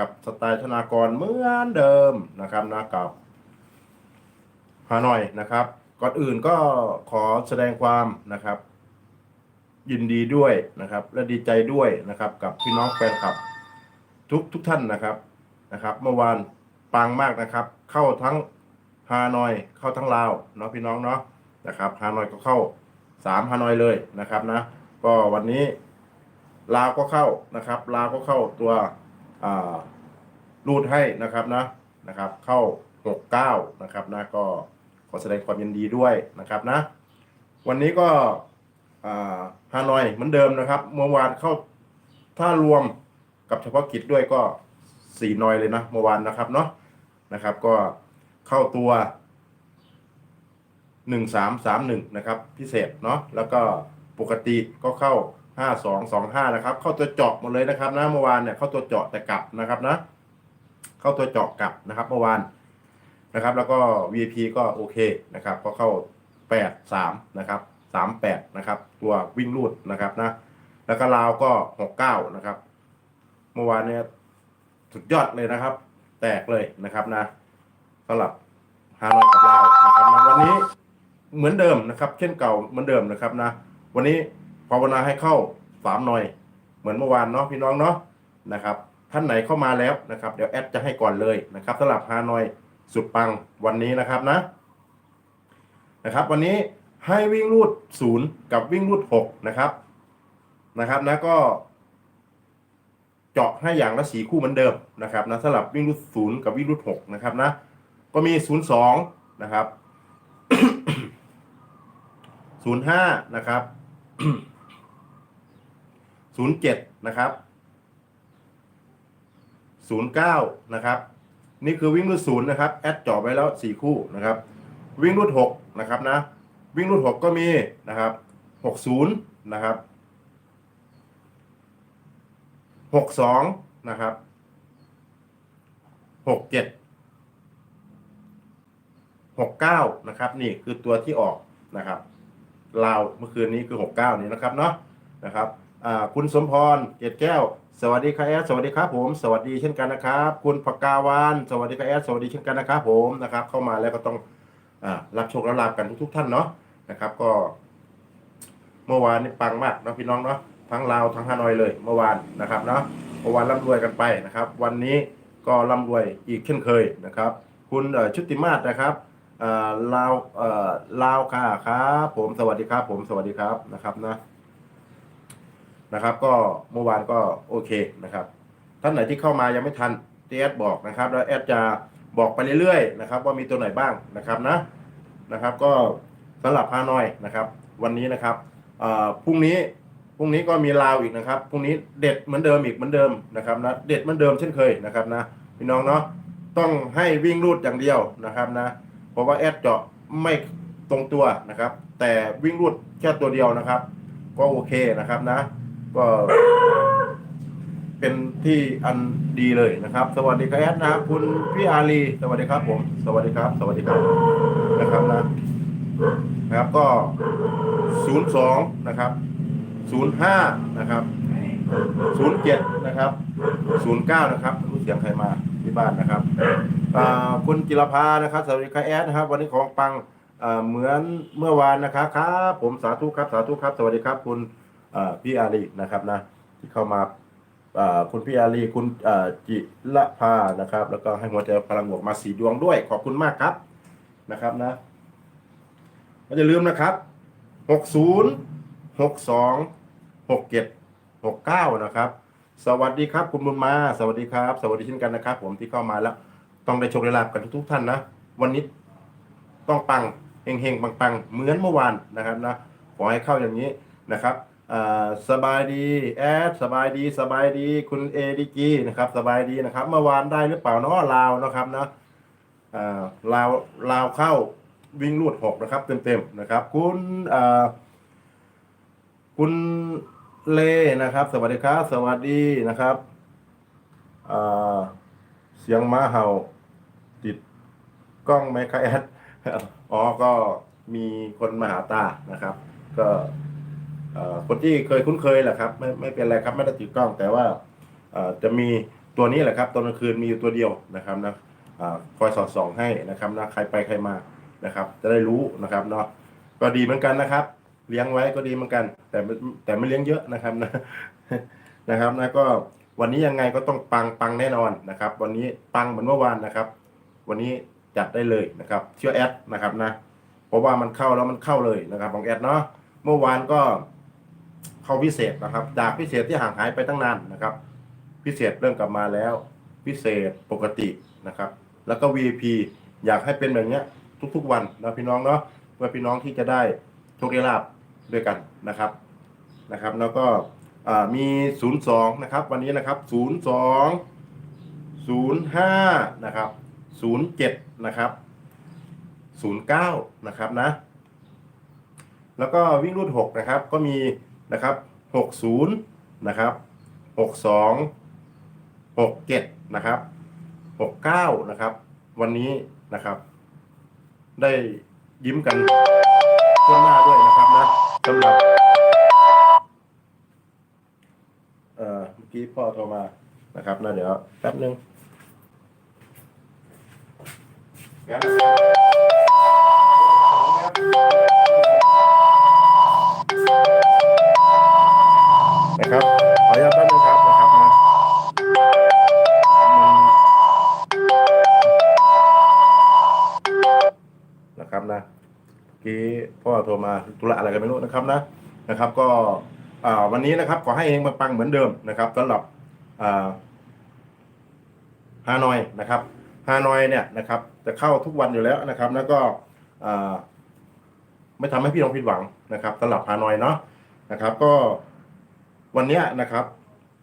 กับสไตล์ธนากรเหมือนเดิมนะครับนะกับฮานอยนะครับ ก่อนอื่นก็ขอแสดงความนะครับ ยินดีด้วยนะครับ และดีใจด้วยนะครับ กับพี่น้องแฟนคลับ ทุกทุกท่านนะครับนะครับ เมื่อวานปังมากนะครับ เข้าทั้งฮานอยเข้าทั้งลาวเนาะพี่น้องเนาะนะครับฮานอยก็เข้าสามฮานอยเลยนะครับนะ ก็วันนี้ลาวก็เข้านะครับ ลาวก็เข้าตัว รูดให้นะครับนะนะครับ เข้าหกเก้านะครับนะก็ขอแสดงความยินดีด้วยนะครับนะ วันนี้ก็ฮานอยเหมือนเดิมนะครับ เมื่อวานเข้าถ้ารวมกับเฉพาะกิจด้วยก็สี่นอยเลยนะเมื่อวานนะครับเนาะนะครับ ก็เข้าตัวหนึ่งสามสามหนึ่งนะครับ พิเศษเนาะแล้วก็ปกติก็เข้า ห้าสองสองห้านะครับ เข้าตัวเจาะหมดเลยนะครับนะเมื่อวานเนี่ยเข้าตัวเจาะแต่กลับนะครับนะ เข้าตัวเจาะกลับนะครับ เมื่อวานนะครับ แล้วก็ VIP ก็โอเคนะครับ ก็เข้าแปดสามนะครับสามแปดนะครับ ตัววิ่งรูดนะครับนะ แล้วก็ลาวก็หกเก้านะครับ เมื่อวานเนี่ยสุดยอดเลยนะครับ แตกเลยนะครับนะสำหรับฮานอยกับลาวนะครับนะวันนี้เหมือนเดิมนะครับ เช่นเก่าเหมือนเดิมนะครับนะ วันนี้ ภาวนาให้เข้าสามหน่อย เหมือนเมื่อวานเนาะพี่น้องเนาะนะครับ ท่านไหนเข้ามาแล้วนะครับ เดี๋ยวแอดจะให้ก่อนเลยนะครับสำหรับฮานอยสุดปังวันนี้นะครับนะนะครับ วันนี้ให้วิ่งรูดศูนย์กับวิ่งรูดหกนะครับนะครับนะก็เจาะให้อย่างละสีคู่เหมือนเดิมนะครับนะสำหรับวิ่งรูดศูนย์กับวิ่งรูดหกนะครับนะก็มีศูนย์สองนะครับศูนย์ห้านะครับ ศูนย์เจ็ดนะครับศูนย์เก้านะครับ นี่คือวิ่งรูดศูนย์นะครับ แอดเจาะไว้แล้วสี่คู่นะครับ วิ่งรูดหกนะครับนะ วิ่งรูดหกก็มีนะครับหกศูนย์นะครับหกสองนะครับหกเจ็ดหกเก้านะครับ นี่คือตัวที่ออกนะครับลาวเมื่อคืนนี้คือหกเก้านี่นะครับเนาะนะครับ คุณสมพรเกตแก้ว สวัสดีครับแอดสวัสดีครับผม สวัสดีเช่นกันนะครับ คุณปากกาวานสวัสดีครับแอดสวัสดีเช่นกันนะครับผมนะครับ เข้ามาแล้วก็ต้องอรับโชครับลาบกันทุกๆท่านเนาะนะครับ ก็ เมื่อวานนี่ปังมากเนาะพี่น้องเนาะทั้งลาวทั้งฮานอยเลย เมื่อวานนะครับเนาะเมื่อวานร่ำรวยกันไปนะครับ วันนี้ก็ร่ำรวยอีกเช่นเคยนะครับ คุณชุติมาศนะครับลาวลาวค่ะครับผมสวัสดีครับผมสวัสดีครับนะครับนะ นะครับ ก็เมื่อวานก็โอเคนะครับ ท่านไหนที่เข้ามายังไม่ทันที่แอดบอกนะครับ แล้วแอดจะบอกไปเรื่อยๆนะครับ ว่ามีตัวไหนบ้างนะครับนะนะครับ ก็สำหรับฮานอยนะครับ วันนี้นะครับเอ่อพรุ่งนี้พรุ่งนี้ก็มีลาวอีกนะครับพรุ่งนี้เด็ดเหมือนเดิมอีกเหมือนเดิมนะครับนะเด็ดเหมือนเดิมเช่นเคยนะครับนะพี่น้องเนาะต้องให้วิ่งรูดอย่างเดียวนะครับนะเพราะว่าแอดเจาะไม่ตรงตัวนะครับ แต่วิ่งรูดแค่ตัวเดียวนะครับ ก็โอเคนะครับนะ ก็เป็นที่อันดีเลยนะครับ สวัสดีครับแอดนะครับคุณพี่อารีสวัสดีครับ ผม สวัสดีครับ สวัสดีครับนะครับนะนะครับก็ศูนย์สองนะครับศูนย์ห้านะครับศูนย์เจ็ดนะครับศูนย์เก้านะครับรู้เสียงใครมาที่บ้านนะครับคุณจิรพานะครับ สวัสดีครับแอดนะครับ วันนี้ของปังเหมือนเมื่อวานนะครับครับ ผมสาธุครับสาธุครับ สวัสดีครับคุณ พี่อารีนะครับนะที่เข้ามาคุณพี่อารีคุณจิละพานะครับ แล้วก็ให้หัวใจพลังบวกมาสีดวงด้วย ขอบคุณมากครับนะครับนะก็อย่าลืมนะครับหกศูนย์หกสองหกเจ็ดหกเก้านะครับ สวัสดีครับคุณบุญมา สวัสดีครับ สวัสดีเช่นกันนะครับ ผมที่เข้ามาแล้ว ต้องได้โชคได้ลาบกันทุกๆท่านนะ วันนี้ต้องปังเฮงๆปังๆ เหมือนเมื่อวานนะครับนะ ขอให้เข้าอย่างนี้นะครับ สบายดีแอดสบายดีสบายดีคุณเอดีจีนะครับสบายดีนะครับ เมื่อวานได้หรือเปล่าเนาะลาวนะครับนะลาวลาวเข้าวิ่งลูดหกนะครับเต็มๆนะครับ คุณคุณเลนะครับ สวัสดีครับสวัสดีนะครับเสียงม้าเห่า ติดกล้องไหมครับแอดอ๋อก็มีคนมาหาตานะครับ ก็ คนที่เคยคุ้นเคยแหละครับไม่ไม่เป็นไรครับไม่ได้ติดกล้อง แต่ว่าจะมีตัวนี้แหละครับตอนกลางคืนมีอยู่ตัวเดียวนะครับนะอคอยสอดส่องให้นะครับนะใครไปใครมานะครับ จะได้รู้นะครับเนาะก็ดีเหมือนกันนะครับ เลี้ยงไว้ก็ดีเหมือนกัน แต่แต่ไม่เลี้ยงเยอะนะครับนะนะครับนะก็วันนี้ยังไงก็ต้องปังปังแน่นอนนะครับ วันนี้ปังเหมือนเมื่อวานนะครับ วันนี้จัดได้เลยนะครับเชื่อแอดนะครับนะเพราะว่ามันเข้าแล้วมันเข้าเลยนะครับของแอดเนาะเมื่อวานก็ เข้าพิเศษนะครับจากพิเศษที่ห่างหายไปตั้งนานนะครับ พิเศษเริ่มกลับมาแล้ว พิเศษปกตินะครับ แล้วก็ VIP อยากให้เป็นแบบนี้ทุกๆวันนะพี่น้องเนาะเพื่อพี่น้องที่จะได้โชคได้ลาบด้วยกันนะครับนะครับ แล้วก็มี 02 นะครับ วันนี้นะครับ 02 05 นะครับ 07 นะครับ 09 นะครับนะ แล้วก็วิ่งรุ่น 6 นะครับ ก็มี นะครับ60นะครับ62 67นะครับ69นะครับ วันนี้นะครับ ได้ยิ้มกันทั่วหน้าด้วยนะครับนะสำหรับเอ่อเมื่อกี้พ่อโทรมานะครับนะเดี๋ยวแป๊บนึงน กี้พ่อโทรมาธุระอะไรกันไม่รู้นะครับนะนะครับ ก็วันนี้นะครับขอให้เองปังๆเหมือนเดิมนะครับสำหรับฮานอยนะครับฮานอยเนี่ยนะครับจะเข้าทุกวันอยู่แล้วนะครับ แล้วก็ไม่ทำให้พี่น้องผิดหวังนะครับสำหรับฮานอยเนาะนะครับ ก็วันนี้นะครับ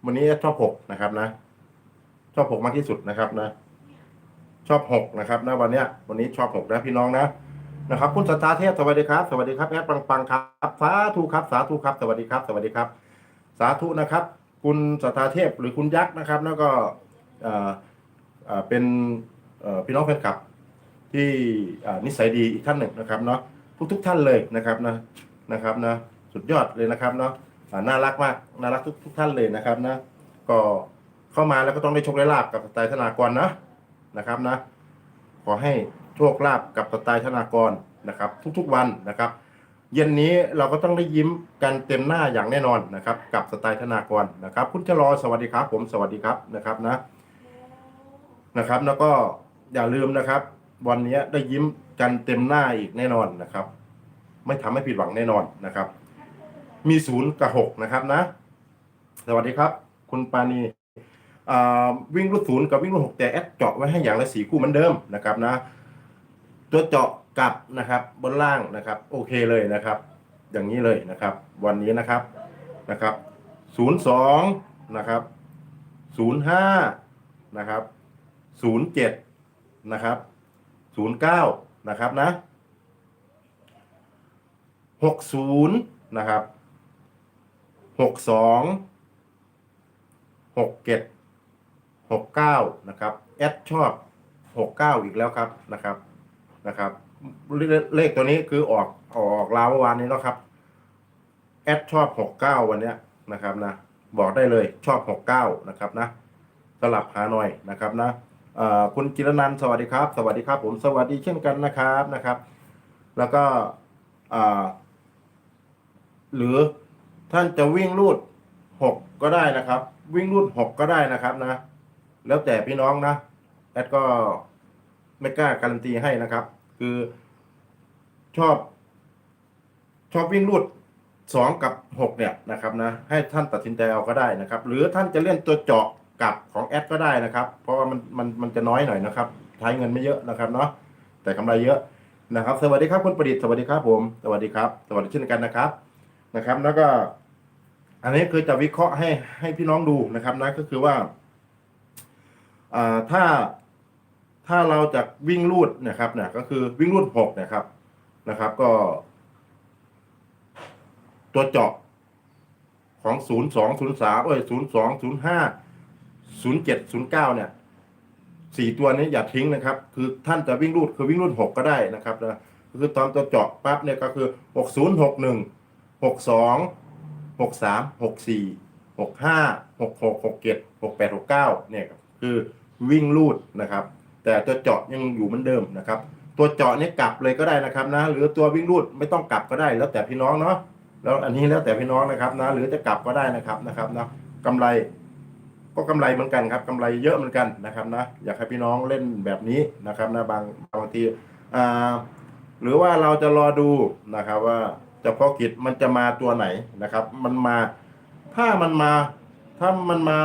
วันนี้ชอบหกนะครับนะ ชอบหกมากที่สุดนะครับนะ ชอบหกนะครับนะวันนี้วันนี้ชอบหกนะพี่น้องนะ นะครับคุณสตาเทพสวัสดีครับ สวัสดีครับแอดปังปังครับสาธุครับสาธุครับ สวัสดีครับ สวัสดีครับ สาธุนะครับ คุณสตาเทพหรือคุณยักษ์นะครับ แล้วก็เอ่อเอ่อเป็นพี่น้องแฟนคลับ ที่นิสัยดีอีกท่านหนึ่งนะครับเนาะทุกทุกท่านเลยนะครับนะนะครับนะสุดยอดเลยนะครับเนาะน่ารักมากน่ารักทุกทุกท่านเลยนะครับนะก็เข้ามาแล้วก็ต้องได้ชคได้ลาบกับสไตล์ธนากรนะนะครับนะขอให้ โชคลาภกับสไตล์ธนากรนะครับ ทุกๆวันนะครับ เย็นนี้เราก็ต้องได้ยิ้มกันเต็มหน้าอย่างแน่นอนนะครับ กับสไตล์ธนากรนะครับ คุณชะลอสวัสดีครับ ผมสวัสดีครับนะครับนะนะครับ แล้วก็อย่าลืมนะครับ วันนี้ได้ยิ้มกันเต็มหน้าอีกแน่นอนนะครับ ไม่ทำให้ผิดหวังแน่นอนนะครับ มีศูนย์กับหกนะครับนะ สวัสดีครับ คุณปานีวิ่งรุ่นศูนย์กับวิ่งรุ่นหกแต่แอดเจาะไว้ให้อย่างละสีคู่เหมือนเดิมนะครับนะ ตัวเจาะกลับนะครับบนล่างนะครับโอเคเลยนะครับ อย่างนี้เลยนะครับ วันนี้นะครับนะครับศูนย์สองนะครับศูนย์ห้านะครับศูนย์เจ็ดนะครับศูนย์เก้านะครับนะหกศูนย์นะครับหกสองหกเจ็ดหกเก้านะครับแอดชอบหกเก้าอีกแล้วครับนะครับ นะครับ เลขตัวนี้คือออกออกลาวเมื่อวานนี้เนาะครับแอดชอบหกเก้าวันเนี้ยนะครับนะบอกได้เลยชอบหกเก้านะครับนะสลับหาหน่อยนะครับนะคุณจิรนันสวัสดีครับ สวัสดีครับ ผมสวัสดีเช่นกันนะครับนะครับ แล้วก็หรือท่านจะวิ่งรูดหกก็ได้นะครับ วิ่งรูดหกก็ได้นะครับนะ แล้วแต่พี่น้องนะแอดก็ ไม่กล้าการันตีให้นะครับ คือชอบ ชอบวิ่งรูดสองกับหกเนี่ยนะครับนะให้ท่านตัดสินใจเอาก็ได้นะครับ หรือท่านจะเล่นตัวเจาะกับของแอดก็ได้นะครับ เพราะว่ามันมันมันจะน้อยหน่อยนะครับใช้เงินไม่เยอะนะครับเนาะแต่กำไรเยอะนะครับ สวัสดีครับคุณประดิษฐ์สวัสดีครับผมสวัสดีครับสวัสดีเช่นกันนะครับนะครับ แล้วก็ อันนี้คือจะวิเคราะห์ให้ให้พี่น้องดูนะครับนะก็คือว่าอ่าถ้า ถ้าเราจะวิ่งรูดนะครับเนี่ยก็คือวิ่งรูดหกนะครับนะครับ ก็ ตัวเจาะของศูนย์สองศูนย์สามเอ้ยศูนย์สองศูนย์ห้าศูนย์เจ็ดศูนย์เก้าเนี่ยสี่ตัวนี้อย่าทิ้งนะครับ คือท่านจะวิ่งรูดคือวิ่งรูดหกก็ได้นะครับนะคือตอนตัวเจาะปั๊บเนี่ยก็คือหกศูนย์หกหนึ่งหกสองหกสามหกสี่หกห้าหกหกหกเจ็ดหกแปดหกเก้าเนี่ยคือวิ่งลูดนะครับ แต่ตัวเจาะยังอยู่เหมือนเดิมนะครับ ตัวเจาะเนี่ยกลับเลยก็ได้นะครับนะ หรือตัววิ่งลูดไม่ต้องกลับก็ได้แล้วแต่พี่น้องเนาะแล้วอันนี้แล้วแต่พี่น้องนะครับนะ หรือจะกลับก็ได้นะครับนะครับนะกำไร ก็กำไรเหมือนกันครับกำไรเยอะเหมือนกันนะครับนะอยากให้พี่น้องเล่นแบบนี้นะครับนะบางบางทีอ่าหรือว่าเราจะรอดูนะครับว่าเฉพาะกิจมันจะมาตัวไหนนะครับ มันมาถ้ามันมาถ้ามันมา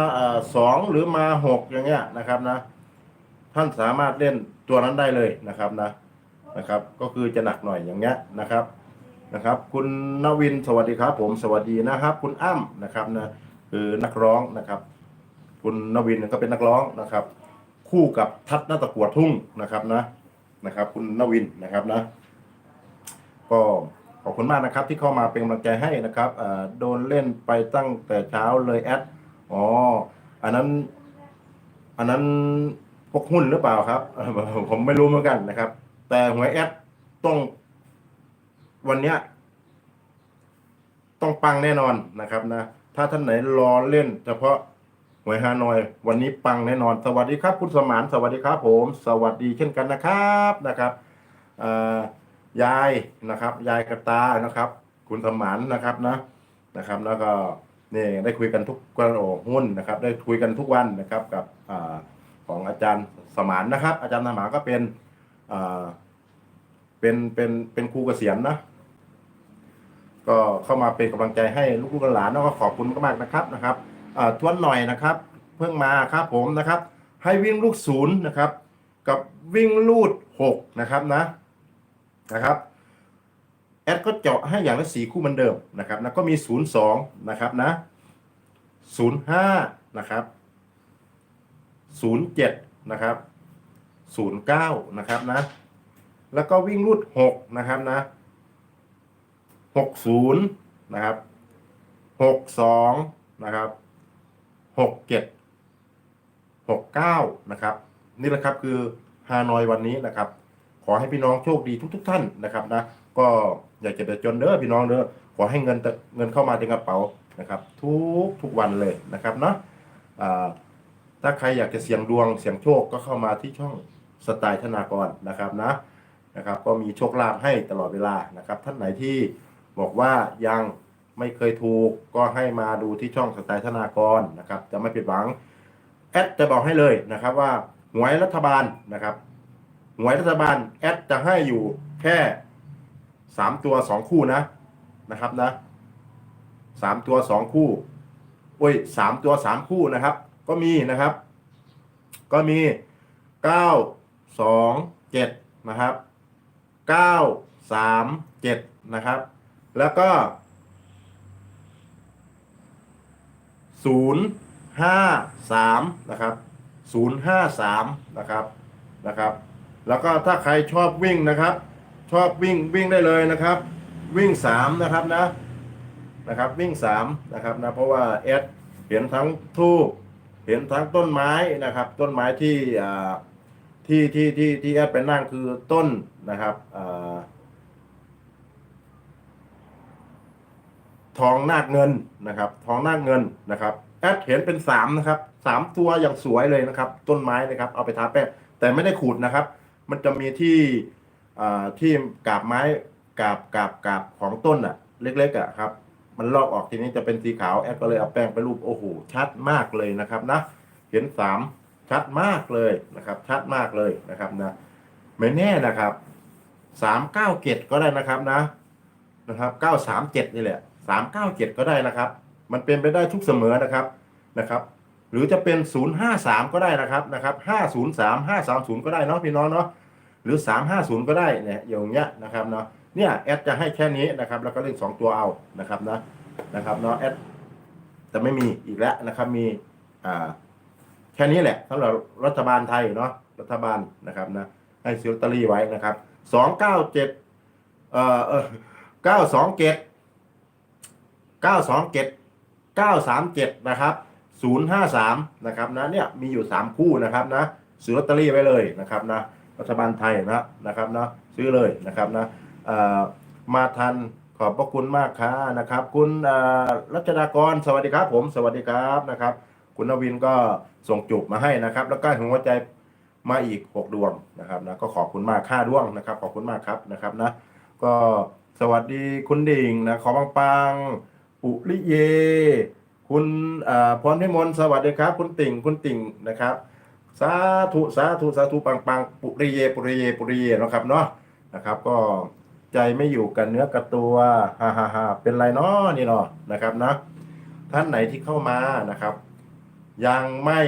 สองหรือมาหกอย่างเงี้ยนะครับนะ ท่านสามารถเล่นตัวนั้นได้เลยนะครับนะนะครับ ก็คือจะหนักหน่อยอย่างเงี้ยนะครับนะครับ คุณนวินสวัสดีครับผมสวัสดีนะครับ คุณอ้ำนะครับนะคือนักร้องนะครับ คุณนวินก็เป็นนักร้องนะครับ คู่กับทัศน์นาตะกัวทุ่งนะครับนะนะครับ คุณนวินนะครับนะ ก็ขอบคุณมากนะครับ ที่เข้ามาเป็นกำลังใจให้นะครับอ่าโดนเล่นไปตั้งแต่เช้าเลยแอดอ๋ออันนั้น อันนั้น พวกหุ้นหรือเปล่าครับ ผมไม่รู้เหมือนกันนะครับ แต่หวยแอดต้อง วันเนี้ยต้องปังแน่นอนนะครับนะ ถ้าท่านไหนรอเล่น เฉพาะหวยฮานอย วันนี้ปังแน่นอน สวัสดีครับ คุณสมานสวัสดีครับ ผม สวัสดีเช่นกันนะครับนะครับยายนะครับ ยายกระตานะครับ คุณสมานนะครับนะนะครับ แล้วก็นี่ได้คุยกันทุกกันโอหุ้นนะครับ ได้คุยกันทุกวันนะครับกับ ของอาจารย์สมานนะครับ อาจารย์สมานก็เป็นเป็นเป็นเป็นครูเกษียณนะก็เข้ามาเป็นกำลังใจให้ลูกๆหลานแล้วก็ขอบคุณมากๆนะครับนะครับทวนหน่อยนะครับ เพิ่งมาครับผมนะครับ ให้วิ่งลูกศูนย์นะครับ กับวิ่งลูดหกนะครับนะนะครับแอดก็เจาะให้อย่างละสีคู่เหมือนเดิมนะครับนะก็มีศูนย์สองนะครับนะศูนย์ห้านะครับ ศูนย์เจ็ดนะครับศูนย์เก้านะครับนะ แล้วก็วิ่งรูดหกนะครับนะหกศูนย์นะครับหกสองนะครับหกเจ็ดหกเก้านะครับ นี่แหละครับคือฮานอยวันนี้นะครับ ขอให้พี่น้องโชคดีทุกๆท่านนะครับนะ ก็อยากจะเดือดจนเด้อพี่น้องเด้อขอให้เงินเตเงินเข้ามาในกระเป๋านะครับ ทุกทุกวันเลยนะครับเนาะ ถ้าใครอยากจะเสี่ยงดวงเสี่ยงโชคก็เข้ามาที่ช่องสไตล์ธนากรนะครับนะนะครับ ก็มีโชคลาภให้ตลอดเวลานะครับ ท่านไหนที่บอกว่ายังไม่เคยถูกก็ให้มาดูที่ช่องสไตล์ธนากรนะครับ จะไม่ผิดหวังแอดจะบอกให้เลยนะครับว่าหวยรัฐบาลนะครับหวยรัฐบาลแอดจะให้อยู่แค่สามตัวสองคู่นะนะครับนะสามตัวสองคู่โอ้ยสามตัวสามคู่นะครับ ก็มีนะครับ ก็มีเก้าสองเจ็ดนะครับเก้าสามเจ็ดนะครับ แล้วก็ศูนย์ห้าสามนะครับศูนย์ห้าสามนะครับนะครับ แล้วก็ถ้าใครชอบวิ่งนะครับ ชอบวิ่งวิ่งได้เลยนะครับ วิ่งสามนะครับนะนะครับวิ่งสามนะครับนะเพราะว่าแอดเห็นทั้งทูบ เห็นทั้งต้นไม้นะครับ ต้นไม้ที่ที่ที่ที่ที่แอดไปนั่งคือต้นนะครับอทองนาคเงินนะครับ ทองนาคเงินนะครับแอดเห็นเป็นสามนะครับสามตัวอย่างสวยเลยนะครับ ต้นไม้นะครับ เอาไปทาแป้งแต่ไม่ได้ขูดนะครับ มันจะมีที่ที่กาบไม้กาบกาบกาบของต้นอะ เล็กๆอะครับ มันลอกออกทีนี้จะเป็นสีขาวแอดก็เลยเอาแป้งไปรูปโอ้โหชัดมากเลยนะครับนะเห็นสามชัดมากเลยนะครับ ชัดมากเลยนะครับนะไม่แน่นะครับสามเก้าเจ็ดก็ได้นะครับนะนะครับเก้าสามเจ็ดนี่แหละสามเก้าเจ็ดก็ได้นะครับ มันเป็นไปได้ทุกเสมอนะครับนะครับ หรือจะเป็นศูนย์ห้าสามก็ได้นะครับนะครับห้าศูนย์สามห้าสามศูนย์ก็ได้เนาะพี่น้องเนาะหรือสามห้าศูนย์ก็ได้เนี่ยอย่างเงี้ยนะครับเนาะ เนี่ยแอดจะให้แค่นี้นะครับ แล้วก็เล่นสองตัวเอานะครับนะนะครับเนาะแอดจะไม่มีอีกแล้วนะครับ มีอ่าแค่นี้แหละสำหรับรัฐบาลไทยเนาะรัฐบาลนะครับนะให้ซื้อลอตเตอรี่ไว้นะครับสองเก้าเจ็ดเอ่อเก้าสองเจ็ดเก้าสองเจ็ดเก้าสามเจ็ดนะครับศูนย์ห้าสามนะครับนะเนี่ยมีอยู่สามคู่นะครับนะซื้อลอตเตอรี่ไว้เลยนะครับนะรัฐบาลไทยนะนะครับนะซื้อเลยนะครับนะ มาทันขอบพระคุณมากค่ะนะครับ คุณรัชดากรสวัสดีครับ ผมสวัสดีครับนะครับ คุณนวินก็ส่งจุบมาให้นะครับ แล้วก็หัวใจมาอีกหกดวงนะครับนะก็ขอบคุณมากค่าดวงนะครับ ขอบคุณมากครับนะครับนะก็สวัสดีคุณดิ่งนะขอปังปังๆปุริเย คุณอ่าพรพิมลสวัสดีครับ คุณติ่งคุณติ่งนะครับสาธุสาธุสาธุปังปังปุริเยปุริเยปุริเยนะครับเนาะนะครับ ก็ ใจไม่อยู่กับเนื้อกับตัวฮ่าฮ่าฮ่าเป็นไรเนาะนี่เนาะนะครับนะท่านไหนที่เข้ามานะครับ ยังไม่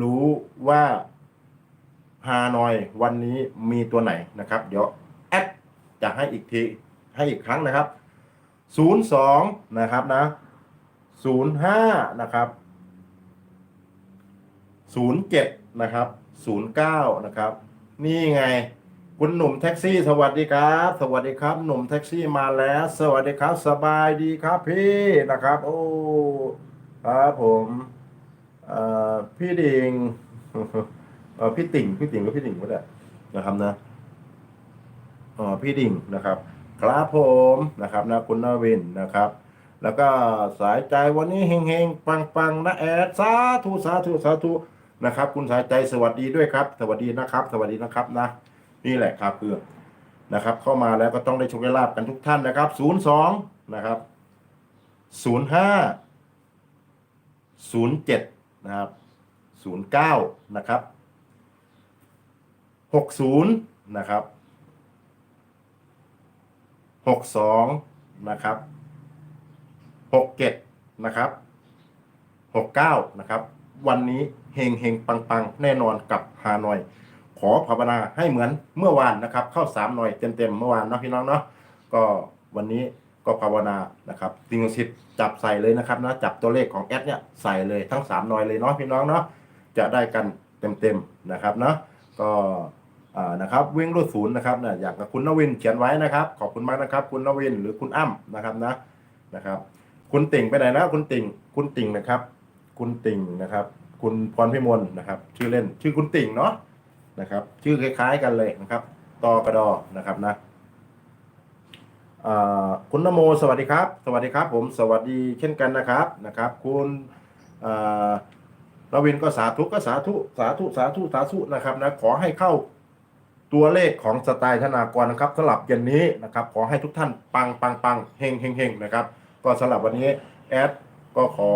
รู้ว่าฮานอยวันนี้มีตัวไหนนะครับ เดี๋ยวแอดจะให้อีกทีให้อีกครั้งนะครับ 02 นะครับนะ 05 นะครับ 07 นะครับ 09 นะครับ นี่ไง คุณหนุ่มแท็กซี่สวัสดีครับ สวัสดีครับ หนุ่มแท็กซี่มาแล้ว สวัสดีครับ สบายดีครับพี่นะครับ โอ้ครับผมพี่ดิงพี่ติ่งพี่ติ่งก็พี่ติ่งก็ได้นะครับนะอ๋อพี่ดิ่งนะครับ ครับผมนะครับนะคุณนวินนะครับ แล้วก็สายใจวันนี้เฮงๆปังๆนะแอดสาธุสาธุสาธุนะครับ คุณสายใจสวัสดีด้วยครับ สวัสดีนะครับ สวัสดีนะครับนะ นี่แหละครับคือนะครับ เข้ามาแล้วก็ต้องได้โชคได้ลาบกันทุกท่านนะครับศูนย์สองนะครับศูนย์ห้าศูนย์เจ็ดนะครับศูนย์เก้านะครับหกศูนย์นะครับหกสองนะครับหกเจ็ดนะครับหกเก้านะครับ วันนี้เฮงเฮงปังปังแน่นอนกับฮานอย ขอภาวนาให้เหมือนเมื่อวานนะครับ เข้าสามหน่อยเต็มๆเมื่อวานเนาะพี่น้องเนาะก็วันนี้ก็ภาวนานะครับติงสิทธิ์จับใส่เลยนะครับนะจับตัวเลขของแอดเนี่ยใส่เลยทั้งสามหน่อยเลยเนาะพี่น้องเนาะจะได้กันเต็มๆนะครับเนาะก็นะครับวิ่งรูดศูนย์นะครับเนี่ยอย่างกับคุณนวินเขียนไว้นะครับ ขอบคุณมากนะครับ คุณนวินหรือคุณอ้ำนะครับนะนะครับ คุณติ่งไปไหนแล้วคุณติ่งคุณติ่งนะครับ คุณติ่งนะครับ คุณพรพิมลนะครับ ชื่อเล่นชื่อคุณติ่งเนาะ นะครับ ชื่อคล้าย ๆ กันเลยนะครับตอกระดอนะครับนะคุณนโมสวัสดีครับ สวัสดีครับผมสวัสดีเช่นกันนะครับนะครับ คุณอ่านวินก็สาธุก็สาธุสาธุสาธุสาธุนะครับนะขอให้เข้าตัวเลขของสไตล์ธนากรนะครับสลับเย็นนี้นะครับ ขอให้ทุกท่านปังปังปังเฮงเฮงเฮงนะครับ ก็สำหรับวันนี้แอดก็ขอ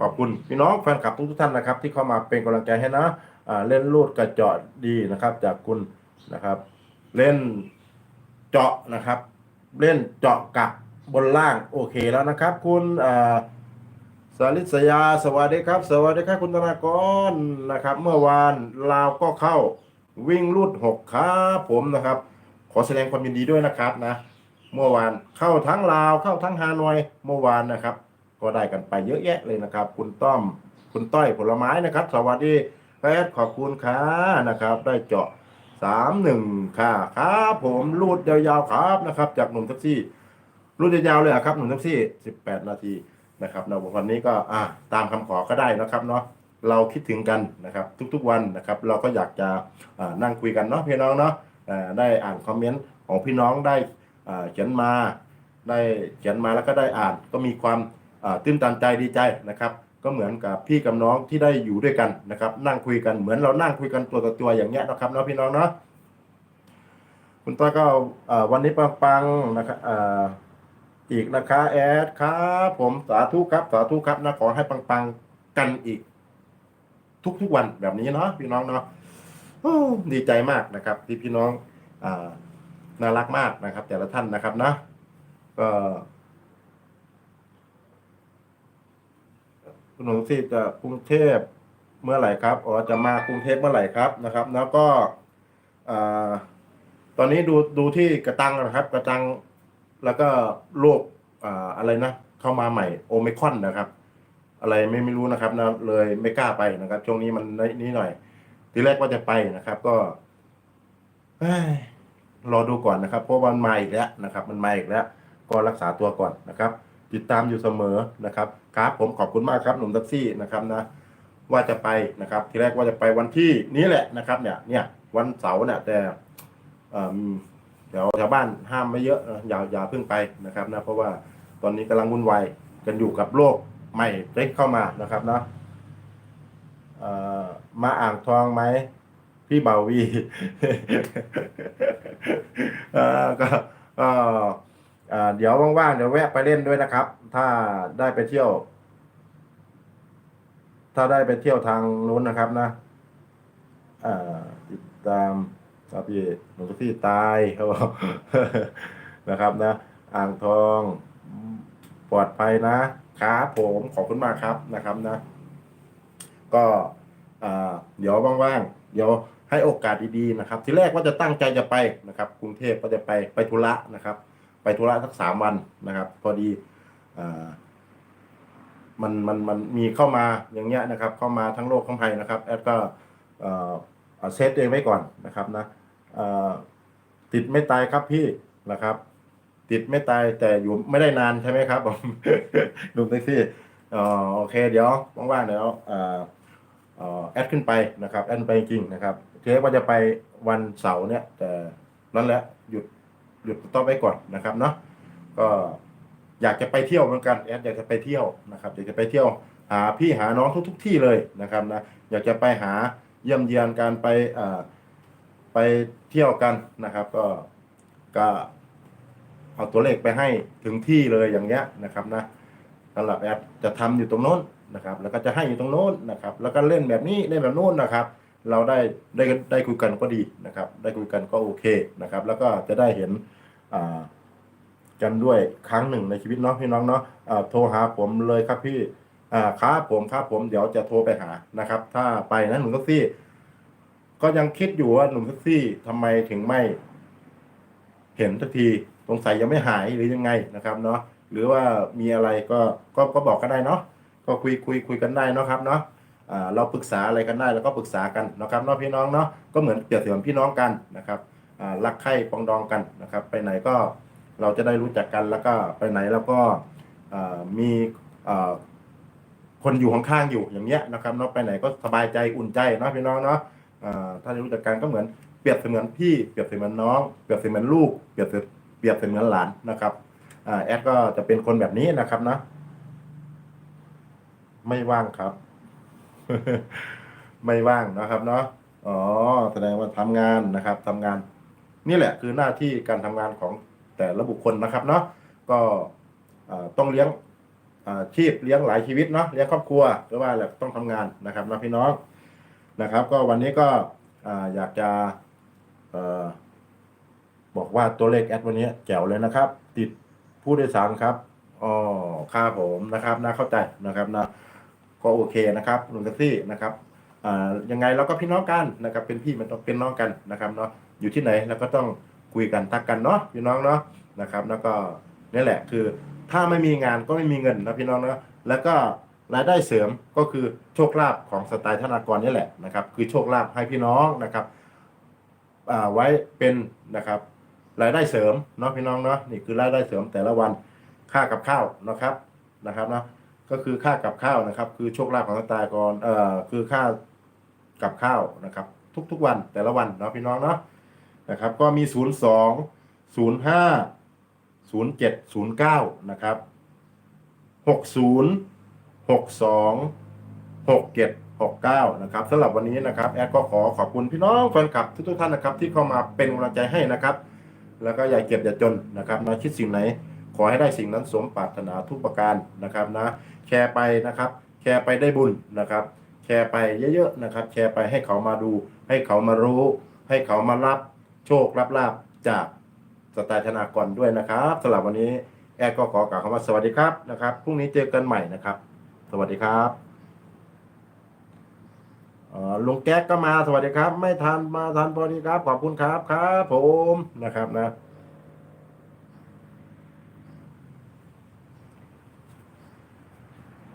ขอบคุณพี่น้องแฟนคลับทุกท่านนะครับ ที่เข้ามาเป็นกำลังใจให้นะ เล่นลูดกระเจาะดีนะครับ จากคุณนะครับ เล่นเจาะนะครับ เล่นเจาะกับบนล่างโอเคแล้วนะครับ คุณสาริศยาสวัสดีครับ สวัสดีครับคุณธนากรนะครับ เมื่อวานลาวก็เข้าวิ่งลูดหกครับผมนะครับ ขอแสดงความยินดีด้วยนะครับนะ เมื่อวานเข้าทั้งลาวเข้าทั้งฮานอยเมื่อวานนะครับ ก็ได้กันไปเยอะแยะเลยนะครับ คุณต้อมคุณต้อยผลไม้นะครับ สวัสดี แปดขอบคุณค่ะนะครับ ได้เจาะสามหนึ่งค่ะครับผมรูดยาวๆครับนะครับ จากหนุ่มแท็กซี่รูดยาวๆเลยอะครับหนุ่มแท็กซี่สิบแปดนาทีนะครับในวันนี้ก็อ่าตามคำขอก็ได้นะครับเนาะเราคิดถึงกันนะครับทุกๆวันนะครับ เราก็อยากจะนั่งคุยกันเนาะพี่น้องเนาะได้อ่านคอมเมนต์ของพี่น้องได้เขียนมาได้เขียนมาแล้วก็ได้อ่านก็มีความตื้นตันใจดีใจนะครับ ก็เหมือนกับพี่กับน้องที่ได้อยู่ด้วยกันนะครับ นั่งคุยกันเหมือนเรานั่งคุยกันตัวต่อตัวอย่างเงี้ยนะครับเนาะพี่น้องเนาะคุณต้อยก็วันนี้ปังๆนะครับอ,อีกนะคะแอดครับผมสาธุครับสาธุครับนะขอให้ปังๆกันอีก ทุกๆวันแบบนี้เนาะพี่น้องเนาะดีใจมากนะครับ ที่พี่น้องอน่ารักมากนะครับ แต่ละท่านนะครับนะก็ คุณหนูที่จะกรุงเทพเมื่อไหร่ครับอ๋อจะมากรุงเทพเมื่อไหร่ครับนะครับ แล้วก็อตอนนี้ดูดูที่กระตังนะครับ กระตังแล้วก็โรคออะไรนะเข้ามาใหม่โอมิคอนนะครับ อะไรไม่ไม่รู้นะครับนะเลยไม่กล้าไปนะครับ ช่วงนี้มันนี้หน่อย ทีแรกว่าจะไปนะครับ ก็รอดูก่อนนะครับ เพราะมันมาอีกแล้วนะครับ มันมาอีกแล้ว ก็รักษาตัวก่อนนะครับ ติดตามอยู่เสมอนะครับครับผมขอบคุณมากครับหนุ่มแท็กซี่นะครับนะว่าจะไปนะครับ ทีแรกว่าจะไปวันที่นี้แหละนะครับเนี่ยเนี่ยวันเสาร์เนี่ยแต่เดี๋ยวชาวบ้านห้ามไม่เยอะอย่าอย่าเพิ่งไปนะครับนะเพราะว่าตอนนี้กำลังวุ่นวายกันอยู่กับโรคใหม่ได้เข้ามานะครับนะมาอ่างทองไหมพี่เบาวีก็ อ่อเดี๋ยวว่างๆเดี๋ยวแวะไปเล่นด้วยนะครับ ถ้าได้ไปเที่ยว ถ้าได้ไปเที่ยวทางนู้นนะครับนะอ่อติดตามครับพี่หนูทุกที่ตายเขาบอกนะครับนะ อ่างทอง ปลอดภัยนะครับผมขอบคุณมากครับนะครับนะ ก็เดี๋ยวว่างๆเดี๋ยวให้โอกาสดีๆนะครับ ทีแรกว่าจะตั้งใจจะไปนะครับ กรุงเทพก็จะไปไปธุระนะครับ ไปธุระสักสามวันนะครับ พอดีอมันมันมันมีเข้ามาอย่างเงี้ยนะครับ เข้ามาทั้งโลกทั้งภัยนะครับแอดก็เซฟตัวเองไว้ก่อนนะครับนะติดไม่ตายครับพี่นะครับ ติดไม่ตายแต่อยู่ไม่ได้นานใช่ไหมครับผมดูแท็กซี่โอเค เดี๋ยวว่างๆเดี๋ยวแอดขึ้นไปนะครับแอดไปจริงนะครับเทว่าจะไปวันเสาร์เนี่ยแต่นั่นแหละหยุด หยุดต้อไว้ก่อนนะครับเนาะก็อยากจะไปเที่ยวเหมือนกันแอดอยากจะไปเที่ยวนะครับอยากจะไปเที่ยวหาพี่หาน้องทุกๆที่เลยนะครับนะอยากจะไปหาเยี่ยมเยียนการไปไปเที่ยวกันนะครับ ก็ก็เอาตัวเลขไปให้ถึงที่เลยอย่างเงี้ยนะครับนะสำหรับแอปจะทำอยู่ตรงโน้นนะครับ แล้วก็จะให้อยู่ตรงโน้นนะครับ แล้วก็เล่นแบบนี้เล่นแบบโน้นนะครับ เราได้ได้ได้คุยกันก็ดีนะครับ ได้คุยกันก็โอเคนะครับ แล้วก็จะได้เห็นกันด้วยครั้งหนึ่งในชีวิตเนาะพี่น้องเนาะโทรหาผมเลยครับพี่อ่าครับผมครับผมเดี๋ยวจะโทรไปหานะครับ ถ้าไปนะหนุ่มแท็กซี่ ก็ยังคิดอยู่ว่าหนุ่มแท็กซี่ทำไมถึงไม่ เห็นสักทีสงสัยยังไม่หายหรือยังไงนะครับเนาะหรือว่ามีอะไรก็ก็ก็บอกกันได้เนาะก็คุยคุยคุยกันได้เนาะครับเนาะ เราปรึกษาอะไรกันได้แล้วก็ปรึกษากันนะครับเนาะพี่น้องเนาะก็เหมือนเปรียบเสมือนพี่น้องกันนะครับรักใคร่ปองดองกันนะครับ ไปไหนก็เราจะได้รู้จักกันแล้วก็ไปไหนแล้วก็มีคนอยู่ข้างๆอยู่อย่างเงี้ยนะครับเนาะไปไหนก็สบายใจอุ่นใจเนาะพี่น้องเนาะถ้าได้รู้จักกันก็เหมือนเปรียบเสมือนพี่เปรียบเสมือนน้องเปรียบเสมือนลูกเปรียบเสเปรียบเสมือนหลานนะครับแอดก็จะเป็นคนแบบนี้นะครับนะไม่ว่างครับ ไม่ว่างนะครับเนาะอ๋อแสดงว่าทำงานนะครับทำงาน นี่แหละคือหน้าที่การทำงานของแต่ละบุคคลนะครับเนาะก็ต้องเลี้ยงชีพเลี้ยงหลายชีวิตเนาะเลี้ยงครอบครัวหรือว่าแหละต้องทำงานนะครับนะพี่น้องนะครับ ก็วันนี้ก็ออยากจะออบอกว่าตัวเลขแอดวันนี้แจ๋วเลยนะครับ ติดผู้โดยสารครับอ๋อค่าผมนะครับนะเข้าใจนะครับนะ ก็โอเคนะครับลุงแท็กซี่นะครับอ่ายังไงเราก็พี่น้องกันนะครับเป็นพี่มันต้องเป็นน้องกันนะครับเนาะอยู่ที่ไหนเราก็ต้องคุยกันทักกันเนาะพี่น้องเนาะนะครับ แล้วก็นี่แหละคือถ้าไม่มีงานก็ไม่มีเงินนะพี่น้องเนาะแล้วก็รายได้เสริมก็คือโชคลาภของสไตล์ธนากรนี่แหละนะครับ คือโชคลาภให้พี่น้องนะครับอ่าไว้เป็นนะครับรายได้เสริมเนาะพี่น้องเนาะนี่คือรายได้เสริมแต่ละวันค่ากับข้าวนะครับนะครับเนาะ ก็คือค่ากับข้าวนะครับ คือโชคลาภของตล์ก่อนเอ่อคือค่ากับข้าวนะครับ ทุกๆวันแต่ละวันเนาะพี่น้องเนาะนะครับ ก็มี 0 2 0 5 0 7 0 9 นะครับ 60 62 67 69 นะครับสำหรับวันนี้นะครับแอดก็ขอขอบคุณพี่น้องแฟนคลับทุกๆท่านนะครับ ที่เข้ามาเป็นกำลังใจให้นะครับ แล้วก็อย่าเก็บอย่าจนนะครับนะคิดสิ่งไหน ขอให้ได้สิ่งนั้นสมปรารถนาทุกประการนะครับนะ แชร์ไปนะครับ แชร์ไปได้บุญนะครับ แชร์ไปเยอะๆนะครับ แชร์ไปให้เขามาดู ให้เขามารู้ ให้เขามารับโชครับลาบจากสไตล์ธนากรด้วยนะครับสำหรับวันนี้แอดก็ขอกล่าวคำว่าสวัสดีครับนะครับพรุ่งนี้เจอกันใหม่นะครับ สวัสดีครับลุงแก๊กก็มาสวัสดีครับ ไม่ทันมาทันพอดีครับ ขอบคุณครับครับผมนะครับนะ